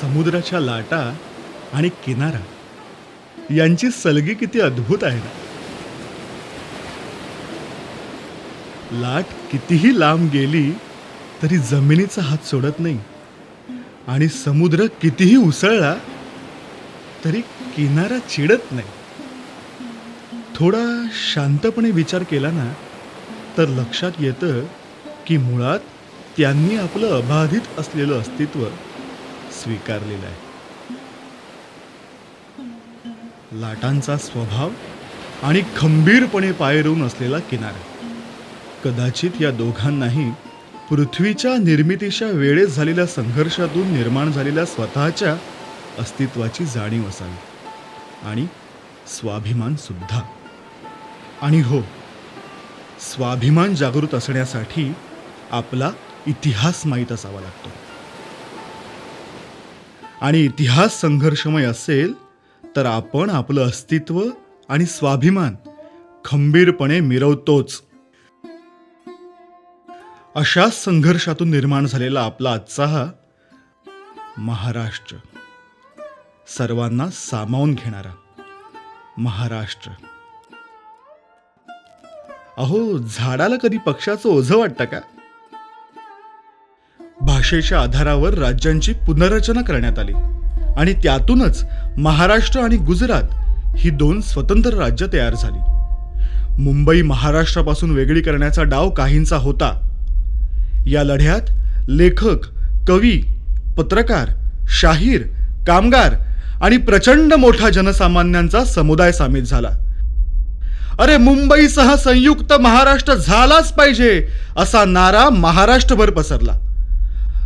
समुद्राच्या लाटा आणि किनारा. यांची सलगी किती अद्भुत आहे ना. लाट कितीही लांब गेली तरी जमिनीचा हात सोडत नाही. आणि समुद्र कितीही उसळला तरी किनारा चिडत नाही. थोडा शांतपणे विचार केला ना तर लक्षात येतं की मुळात त्यांनी आपलं अबाधित असलेलं अस्तित्व स्वीकारलेला आहे. लाटांचा स्वभाव आणि खंबीरपणे पायरून असलेला किनारा. कदाचित या दोघांनाही पृथ्वीच्या निर्मितीच्या वेळेत झालेल्या संघर्षातून निर्माण झालेल्या स्वतःच्या अस्तित्वाची जाणीव असावी. आणि स्वाभिमान सुद्धा. आणि हो स्वाभिमान जागृत असण्यासाठी आपला इतिहास माहीत असावा लागतो. आणि इतिहास संघर्षमय असेल तर आपण आपलं अस्तित्व आणि स्वाभिमान खंबीरपणे मिरवतोच. अशाच संघर्षातून निर्माण झालेला आपला आजचा हा महाराष्ट्र. सर्वांना सामावून घेणारा महाराष्ट्र. अहो झाडाला कधी पक्षाचं ओझं वाटतं का? भाषेच्या आधारावर राज्यांची पुनर्रचना करण्यात आली. आणि त्यातूनच महाराष्ट्र आणि गुजरात ही दोन स्वतंत्र राज्य तयार झाली. मुंबई महाराष्ट्रापासून वेगळी करण्याचा डाव काहींचा होता. या लढ्यात लेखक कवी पत्रकार शाहीर कामगार आणि प्रचंड मोठा जनसामान्यांचा समुदाय सामील झाला. अरे मुंबईसह संयुक्त महाराष्ट्र झालाच पाहिजे असा नारा महाराष्ट्रभर पसरला.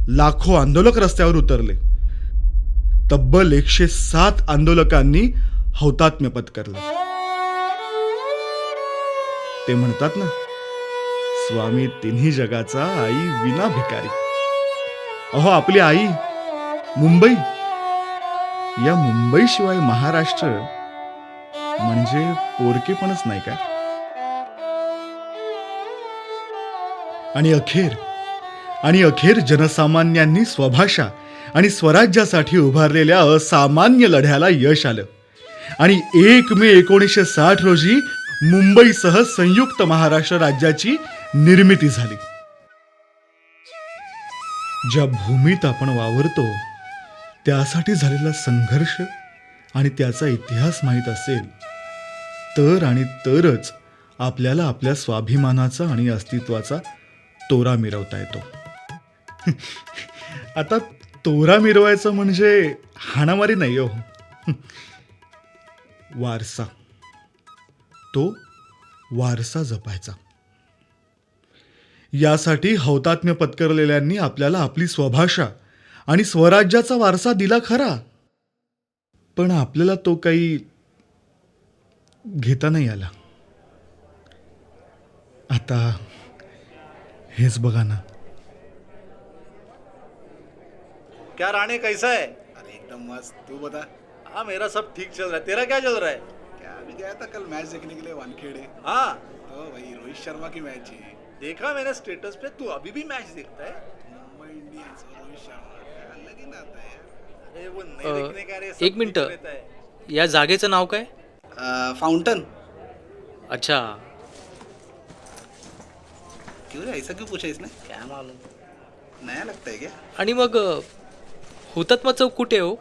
लाखो आंदोलक रस्त्यावर उतरले. तब्बल एकशे सात आंदोलकांनी हौतात्म्य पत्करलं. ते म्हणतात ना स्वामी तिन्ही जगाचा आई विना भिकारी. अहो आपली आई मुंबई. या मुंबईशिवाय महाराष्ट्र म्हणजे पोरकेपणच नाही का आणि अखेर आणि अखेर जनसामान्यांनी स्वभाषा आणि स्वराज्यासाठी उभारलेल्या असामान्य लढ्याला यश आलं. आणि एक मे एकोणीसशे साठ रोजी मुंबईसह संयुक्त महाराष्ट्र राज्याची निर्मिती झाली. ज्या भूमीत आपण वावरतो त्यासाठी झालेला संघर्ष आणि त्याचा इतिहास माहीत असेल तर आणि तरच आपल्याला आपल्या स्वाभिमानाचा आणि अस्तित्वाचा तोरा मिरवता येतो. आता तोरा मिरवायचं म्हणजे हाणामारी नाही हो. वारसा. तो वारसा जपायचा. यासाठी हौतात्म्य पत्करलेल्यांनी आपल्याला आपली स्वभाषा आणि स्वराज्याचा वारसा दिला खरा. पण आपल्याला तो काही घेता नाही आला. आता हेच बघा ना. क्या राणे कैसा है? अरे एकदम मस्त। तू बता। हाँ मेरा सब ठीक चल रहा है। तेरा क्या चल रहा है? क्या अभी गया था कल मैच देखने के लिए वानखेड़े। हाँ। तो भाई रोहित शर्मा की मैच है। देखा मैंने स्टेटस पे तू अभी भी मैच देखता है? मुंबई इंडियंस और रोहित शर्मा क्या अलग ही नाता है। यार अरे वो नहीं अ, देखने का रे सब एक मिनिट। है। या जागेचं नाव काय? फाउंटन। अच्छा। क्यों रे ऐसा क्यों पूछा इसने? क्या मालूम? नया लगता है क्या? आणि मग अ, हुतात्मा चौक कुठे हो?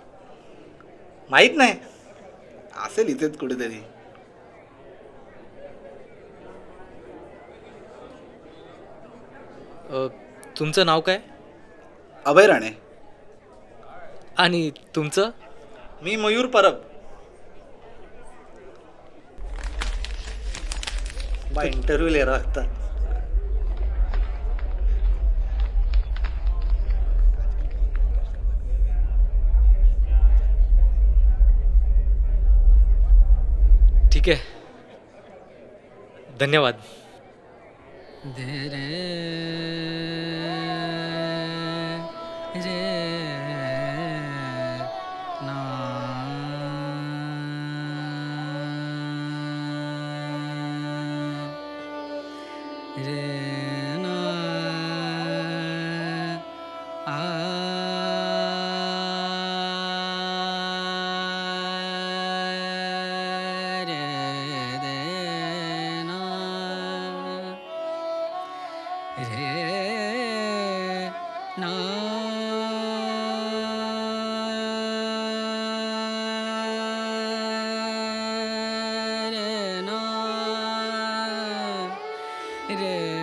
माहीत नाही. असेल इथेच कुठेतरी. अ, तुमचं नाव काय? अभय राणे. आणि तुमचं? मी मयूर परब. बा इंटरव्यू ले रहा ठीक आहे धन्यवाद Yeah. it is.